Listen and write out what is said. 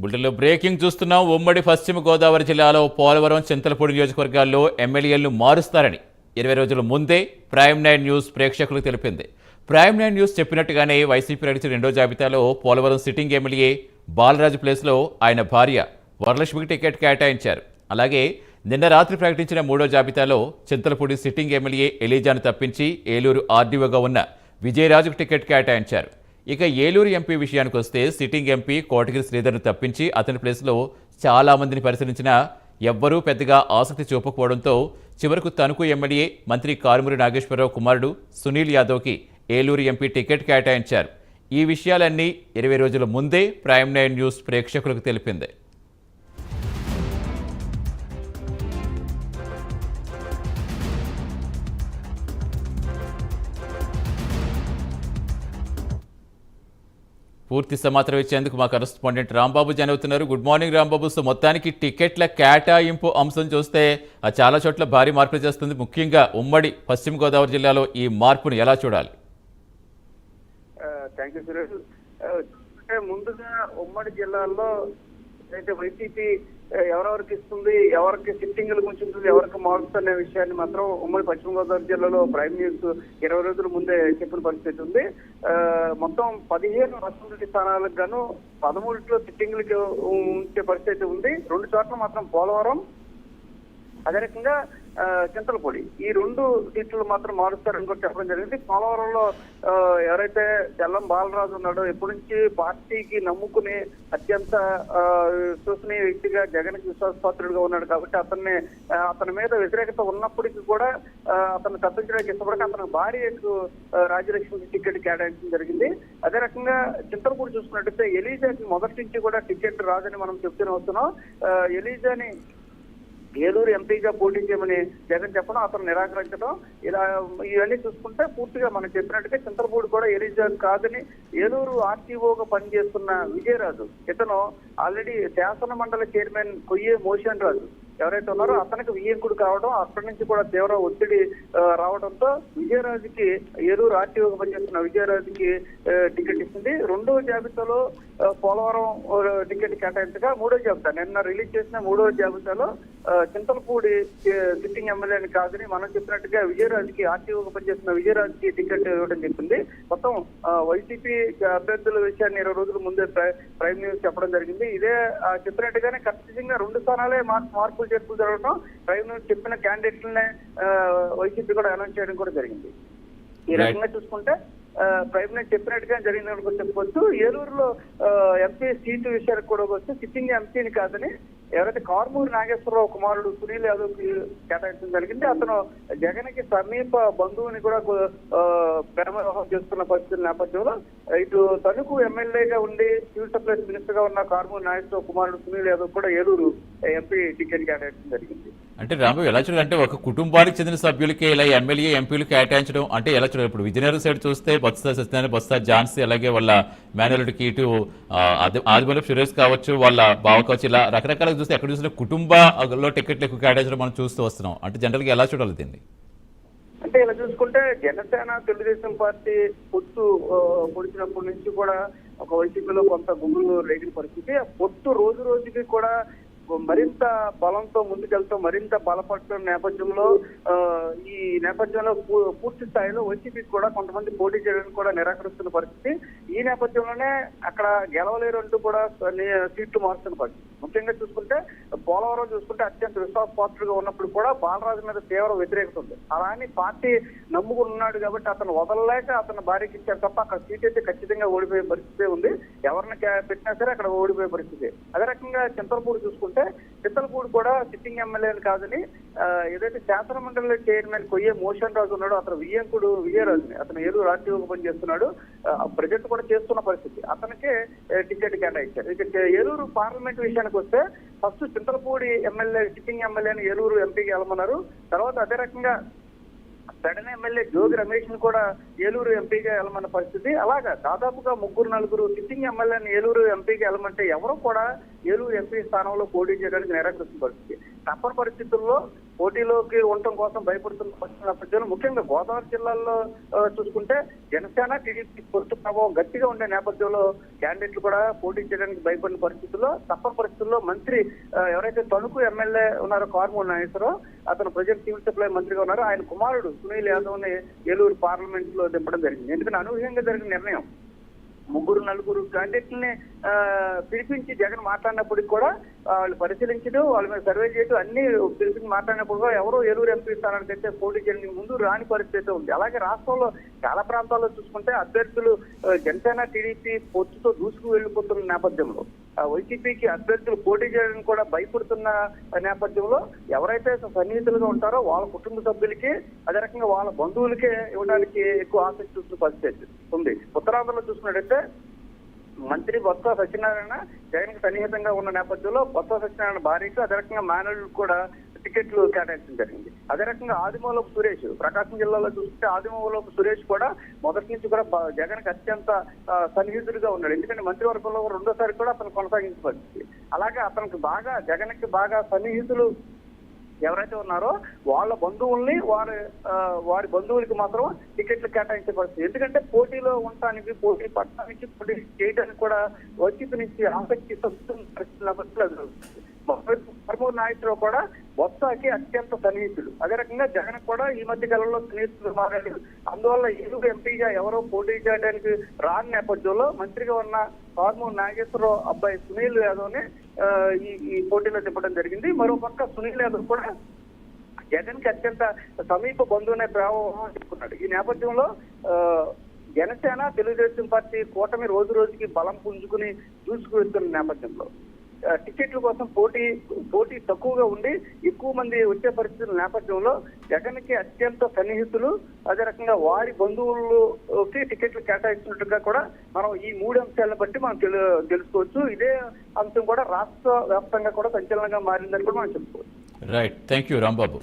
బులెటిన్లో బ్రేకింగ్ చూస్తున్నాం. ఉమ్మడి పశ్చిమ గోదావరి జిల్లాలో పోలవరం చింతలపూడి నియోజకవర్గాల్లో ఎమ్మెల్యేలను మారుస్తారని ఇరవై రోజుల ముందే ప్రైమ్ నైన్ న్యూస్ ప్రేక్షకులకు తెలిపింది. ప్రైమ్ నైన్ న్యూస్ చెప్పినట్టుగానే వైసీపీ నడిచిన రెండో జాబితాలో పోలవరం సిట్టింగ్ ఎమ్మెల్యే బాలరాజు ప్లేస్లో ఆయన భార్య వరలక్ష్మికి టికెట్ కేటాయించారు. అలాగే నిన్న రాత్రి ప్రకటించిన మూడో జాబితాలో చింతలపూడి సిట్టింగ్ ఎమ్మెల్యే ఎలీజాను తప్పించి ఏలూరు ఆర్డీఓగా ఉన్న విజయరాజుకు టికెట్ కేటాయించారు. ఇక ఏలూరు ఎంపీ విషయానికి వస్తే సిట్టింగ్ ఎంపీ కోటగిరి శ్రీధర్ను తప్పించి అతని ప్లేస్లో చాలా మందిని పరిశీలించినా ఎవ్వరూ పెద్దగా ఆసక్తి చూపకపోవడంతో చివరకు తణుకు ఎమ్మెల్యే మంత్రి కారుమూరి నాగేశ్వరరావు కుమారుడు సునీల్ యాదవ్కి ఏలూరు ఎంపీ టికెట్ కేటాయించారు. ఈ విషయాలన్నీ ఇరవై రోజుల ముందే ప్రైమ్ నైన్ న్యూస్ ప్రేక్షకులకు తెలిపింది. పూర్తి సమాచారం ఇచ్చేందుకు మా కరస్పాండెంట్ రాంబాబు జాయిన్ అవుతున్నారు. Good morning Rambabu. సో మొత్తానికి టికెట్ల కేటాయింపు అంశం చూస్తే చాలా చోట్ల భారీ మార్పులు చేస్తుంది. ముఖ్యంగా ఉమ్మడి పశ్చిమ గోదావరి జిల్లాలో ఈ మార్పును ఎలా చూడాలి? థ్యాంక్ యూ ముందుగా ఉమ్మడి జిల్లాలో అయితే వైసీపీ ఎవరెవరికి ఇస్తుంది ఎవరికి సిట్టింగ్ల గురించి ఉంటుంది ఎవరికి మార్క్స్ అనే విషయాన్ని మాత్రం ఉమ్మడి పశ్చిమ గోదావరి జిల్లాలో ప్రైమ్ న్యూస్ ఇరవై రోజుల ముందే చెప్పిన పరిస్థితి ఉంది. మొత్తం పదిహేను అసెంబ్లీ స్థానాలకు గాను పదమూడులో సిట్టింగ్లకి ఉంచే పరిస్థితి ఉంది. రెండు చోట్ల మాత్రం పోలవరం అదే రకంగా చింతలపూడి ఈ రెండు సీట్లు మాత్రం మారుస్తారని కూడా చెప్పడం జరిగింది. పోలవరంలో ఎవరైతే తెల్లం బాలరాజు ఉన్నాడో ఎప్పటి నుంచి పార్టీకి నమ్ముకుని అత్యంత ఆ, విశ్వసనీయ వ్యక్తిగా జగన్ విశ్వాసపాత్రుడిగా ఉన్నాడు కాబట్టి అతన్ని అతని మీద వ్యతిరేకత ఉన్నప్పటికీ కూడా అతను తప్పించడానికి ఇష్టపడక అతను భార్యకు ఆ, రాజ్యలక్ష్మికి టికెట్ కేటాయించడం జరిగింది. అదే రకంగా చింతలపూడి చూసుకున్నట్టయితే ఎలీజాకి మొదటి నుంచి కూడా టికెట్ రాదని మనం చెప్తూనే వస్తున్నాం. ఎలీజాని ఏలూరు ఎంపీగా పోటీ చేయమని జగన్ చెప్పడం అతను నిరాకరించడం ఇలా ఇవన్నీ చూసుకుంటే పూర్తిగా మనం చెప్పినట్టుగా చింతలపూడి కూడా ఎలిజాన్ కాదని ఏలూరు ఆర్టీఓగా పనిచేస్తున్న విజయరాజు. ఇతను ఆల్రెడీ శాసన మండలి చైర్మన్ కొయ్యే మోషన్ రాజు ఎవరైతే ఉన్నారో అతనికి వియ్యంకుడు కావడం అక్కడి నుంచి కూడా తీవ్ర ఒత్తిడి రావడంతో విజయరాజుకి ఏలూరు ఆర్టీఓగా పనిచేస్తున్న విజయరాజుకి టికెట్ ఇస్తుంది రెండవ జాబితాలో పోలవరం టికెట్ కేటాయించగా మూడో జాబితా. నిన్న రిలీజ్ చేసిన మూడో జాబితాలో చింతలపూడి సిట్టింగ్ ఎమ్మెల్యేని కాదని మనం చెప్పినట్టుగా విజయరాజుకి ఆర్టీఓగా పనిచేస్తున్న విజయరాజుకి టికెట్ ఇవ్వడం చెప్పింది మొత్తం వైసీపీ అభ్యర్థుల విషయాన్ని ఇరవై రోజుల ముందే ప్రైమ్ న్యూస్ చెప్పడం జరిగింది. ఇదే ఆ, చెప్పినట్టుగానే ఖచ్చితంగా రెండు స్థానాలే మార్పులు చేర్పులు జరగడం న్యూస్ చెప్పిన క్యాండిడేట్లనే వైసీపీ కూడా అనౌన్స్ చేయడం కూడా జరిగింది ఈ. రకంగా చూసుకుంటే ప్రైమ్ చెప్పినట్టుగా జరిగిందని కూడా చెప్పుకోవచ్చు ఏలూరులో ఎంపీ సీటు విషయానికి కూడా వస్తే సిట్టింగ్ ఎంపీని కాదని ఎవరైతే కార్మూరి నాగేశ్వరరావు కుమారుడు సునీల్ యాదవ్కి కేటాయించడం జరిగింది అతను జగన్కి సమీప బంధువుని కూడా ప్రేమ వివాహం చేస్తున్న పరిస్థితుల నేపథ్యంలో ఇటు తణుకు ఎమ్మెల్యేగా ఉండి సివిల్ సప్లైస్ మినిస్టర్గా ఉన్న కార్మూరి నాగేశ్వరరావు కుమారుడు సునీల్ యాదవ్ కూడా ఏలూరు ఎంపీ టికెట్ కేటాయించడం జరిగింది. అంటే రాంబాబు ఎలా చూడాలి? అంటే ఒక కుటుంబానికి చెందిన సభ్యులకి ఇలా ఎమ్మెల్యే ఎంపీలు కేటాయించడం అంటే ఎలా చూడాలి? ఇప్పుడు విజయనగరం సైడ్ చూస్తే బొత్స సత్యనారాయణ బొత్స ఝాన్సీ అలాగే వాళ్ళ మేనల్లుడికి ఇటు ఆదిమూలపు సురేష్ కావచ్చు వాళ్ళ బావ కావచ్చు ఇలా రకరకాలుగా చూస్తే ఎక్కడ చూసినా కుటుంబంలో టికెట్లు ఎక్కువ కేటాయించడం మనం చూస్తూ వస్తున్నాం. అంటే జనరల్గా ఎలా చూడాలి దీన్ని? అంటే ఇలా చూసుకుంటే జనసేన తెలుగుదేశం పార్టీ పొత్తు పొడిచినప్పటి నుంచి కూడా ఒక వైసీపీలో కొంత గుంగులు రేగిన పరిస్థితి. పొత్తు రోజు రోజుకి కూడా మరింత బలంతో ముందుకెళ్తూ మరింత బలపడుతున్న నేపథ్యంలో ఆ, ఈ నేపథ్యంలో పూ- పూర్తి స్థాయిలో వైసీపీకి కూడా కొంతమంది పోటీ చేయడానికి కూడా నిరాకరిస్తున్న పరిస్థితి. ఈ నేపథ్యంలోనే అక్కడ గెలవలేరు అంటూ కూడా సీట్లు మారుతున్న పరిస్థితి. ముఖ్యంగా చూసుకుంటే పోలవరం చూసుకుంటే అత్యంత విశ్వాసపాత్రుడుగా ఉన్నప్పుడు కూడా బాలరాజు మీద తీవ్ర వ్యతిరేకత ఉంది. అలా అని పార్టీ నమ్ముకుని ఉన్నాడు కాబట్టి అతను వదలలేక అతను భార్యకి ఇచ్చారు తప్ప అక్కడ సీట్ అయితే ఖచ్చితంగా ఓడిపోయే పరిస్థితి ఉంది. ఎవరిని పెట్టినా సరే అక్కడ ఓడిపోయే పరిస్థితి. అదే రకంగా చింతలపూడి చూసుకుంటే చింతలపూడి కూడా సిట్టింగ్ ఎమ్మెల్యేని కాదని ఏదైతే శాసనమండలి చైర్మన్ కొయ్యే మోషన్ రాజు ఉన్నాడో అతను వియ్యంకుడు విజయరాజుని అతను ఏలూరు రాజ్యోగ పనిచేస్తున్నాడు ప్రజెంట్ కూడా చేస్తున్న పరిస్థితి. అతనికే టికెట్ టికెట్ కేటాయించారు. ఇక ఏలూరు పార్లమెంట్ విషయానికి వస్తే ఫస్ట్ చింతలపూడి ఎమ్మెల్యే సిట్టింగ్ ఎమ్మెల్యేని ఏలూరు ఎంపీకి వెళ్ళమన్నారు తర్వాత అదే రకంగా సడన్ ఎమ్మెల్యే జోగి రమేష్ని కూడా ఏలూరు ఎంపీగా వెళ్ళమన్న పరిస్థితి. అలాగా దాదాపుగా ముగ్గురు నలుగురు సిట్టింగ్ ఎమ్మెల్యేని ఏలూరు ఎంపీగా వెళ్ళమంటే ఎవరు కూడా ఏలూరు ఎంపీ స్థానంలో పోటీ చేయడానికి నిరాకరిస్తున్న పరిస్థితి. తప్పని పరిస్థితుల్లో పోటీలోకి ఉండటం కోసం భయపడుతున్న పరిస్థితుల నేపథ్యంలో ముఖ్యంగా గోదావరి జిల్లాల్లో చూసుకుంటే జనసేన టీడీపీ పొత్తు ప్రభావం గట్టిగా ఉండే నేపథ్యంలో క్యాండిడేట్లు కూడా పోటీ చేయడానికి భయపడిన పరిస్థితుల్లో తప్పని పరిస్థితుల్లో మంత్రి ఎవరైతే తణుకు ఎమ్మెల్యే ఉన్నారో కార్మూల్ నాగేశ్వరరావు అతను ప్రజెంట్ సివిల్ సప్లై మంత్రిగా ఉన్నారో. ఆయన కుమారుడు సునీల్ యాదవ్ని ఏలూరు పార్లమెంట్లో దింపడం జరిగింది. ఎందుకంటే అనూహ్యంగా జరిగిన నిర్ణయం? ముగ్గురు నలుగురు క్యాండిడేట్లని పిలిపించి జగన్ మాట్లాడినప్పటికి కూడా వాళ్ళు పరిశీలించడం వాళ్ళ మీద సర్వే చేయడం అన్ని పిలిపించి మాట్లాడినప్పుడు కూడా ఎవరో ఏలూరు ఎంపీ స్థానానికి అయితే పోటీ చేయడానికి ముందు రాని పరిస్థితి ఉంది. అలాగే రాష్ట్రంలో చాలా ప్రాంతాల్లో చూసుకుంటే అభ్యర్థులు జనసేన టీడీపీ పొత్తుతో దూసుకు వెళ్ళిపోతున్న నేపథ్యంలో వైసీపీకి అభ్యర్థులు పోటీ చేయడానికి కూడా భయపడుతున్న నేపథ్యంలో ఎవరైతే సన్నిహితులుగా ఉంటారో వాళ్ళ కుటుంబ సభ్యులకి అదే రకంగా వాళ్ళ బంధువులకే ఇవ్వడానికి ఎక్కువ ఆసక్తి చూస్తున్న పరిస్థితి. ఉత్తరాంధ్రలో చూసుకున్నట్టయితే మంత్రి బొత్స సత్యనారాయణ జగన్కి సన్నిహితంగా ఉన్న నేపథ్యంలో బొత్స సత్యనారాయణ భార్యకు అదే రకంగా మేనల్కు కూడా టికెట్లు కేటాయించడం జరిగింది. అదే రకంగా ఆదిమూలపు సురేష్ ప్రకాశం జిల్లాలో చూస్తే ఆదిమూలపు సురేష్ కూడా మొదటి నుంచి కూడా జగన్ అత్యంత సన్నిహితుడిగా ఉన్నాడు. ఎందుకంటే మంత్రివర్గంలో రెండోసారి కూడా అతను కొనసాగించబడింది. అలాగే అతనికి బాగా జగన్కి బాగా సన్నిహితులు ఎవరైతే ఉన్నారో వాళ్ళ బంధువుల్ని వారి వారి బంధువులకి మాత్రం టికెట్లు కేటాయించే పరిస్థితి. ఎందుకంటే పోటీలో ఉండటానికి పోటీ పడటానికి పోటీ చేయడానికి కూడా వచ్చి నుంచి ఆసక్తి పరిస్థితులు పరమూరు నాయకులు కూడా బొత్సకి అత్యంత సన్నిహితుడు అదే రకంగా జగన్ కూడా ఈ మధ్య కాలంలో స్నేహితులు మారాడు అందువల్ల ఏలూరు ఎంపీగా ఎవరో పోటీ చేయడానికి రాని నేపథ్యంలో మంత్రిగా ఉన్న కార్మూరు నాగేశ్వరరావు అబ్బాయి సునీల్ యాదవ్ని ఈ ఈ పోటీలో తిప్పడం జరిగింది. మరోపక్క సునీల్ యాదవ్ కూడా జగన్కి అత్యంత సమీప బంధువునే ప్రభావం చెప్పుకున్నాడు. ఈ నేపథ్యంలో జనసేన తెలుగుదేశం పార్టీ కూటమి రోజు రోజుకి బలం పుంజుకుని దూసుకు వెళ్తున్న నేపథ్యంలో టికెట్ల కోసం పోటీ పోటీ తక్కువగా ఉండి ఎక్కువ మంది వచ్చే పరిస్థితుల నేపథ్యంలో జగన్కి అత్యంత సన్నిహితులు అదే రకంగా వారి బంధువులకి టికెట్లు కేటాయిస్తున్నట్టుగా కూడా మనం ఈ మూడు అంశాలను బట్టి మనం తెలు తెలుసుకోవచ్చు. ఇదే అంశం కూడా రాష్ట్ర వ్యాప్తంగా కూడా సంచలనంగా మారిందని కూడా మనం చెప్పుకోవచ్చు. Right thank you Rambabu